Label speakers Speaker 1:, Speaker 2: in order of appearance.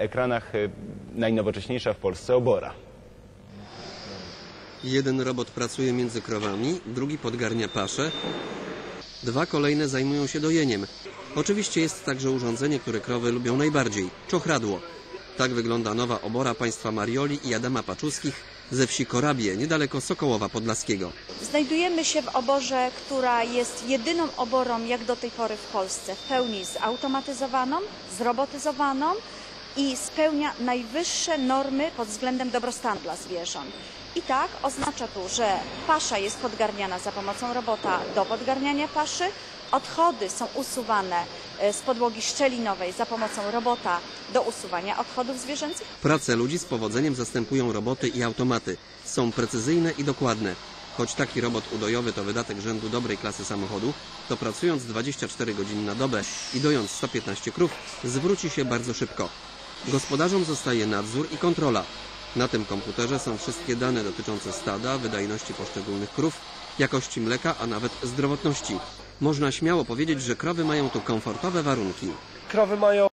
Speaker 1: ekranach y, najnowocześniejsza w Polsce obora.
Speaker 2: Jeden robot pracuje między krowami, drugi podgarnia paszę, dwa kolejne zajmują się dojeniem. Oczywiście jest także urządzenie, które krowy lubią najbardziej czochradło. Tak wygląda nowa obora państwa Marioli i Adama Paczuskich ze wsi Korabie, niedaleko Sokołowa Podlaskiego.
Speaker 3: Znajdujemy się w oborze, która jest jedyną oborą jak do tej pory w Polsce, w pełni zautomatyzowaną, zrobotyzowaną i spełnia najwyższe normy pod względem dobrostanu dla zwierząt. I tak oznacza tu, że pasza jest podgarniana za pomocą robota do podgarniania paszy, odchody są usuwane e, z podłogi szczelinowej za pomocą robota do usuwania odchodów zwierzęcych.
Speaker 2: Pracę ludzi z powodzeniem zastępują roboty i automaty. Są precyzyjne i dokładne. Choć taki robot udojowy to wydatek rzędu dobrej klasy samochodu, to pracując 24 godziny na dobę i dojąc 115 krów, zwróci się bardzo szybko. Gospodarzom zostaje nadzór i kontrola. Na tym komputerze są wszystkie dane dotyczące stada, wydajności poszczególnych krów, jakości mleka, a nawet zdrowotności. Można śmiało powiedzieć, że krowy mają tu komfortowe warunki.
Speaker 4: Krowy mają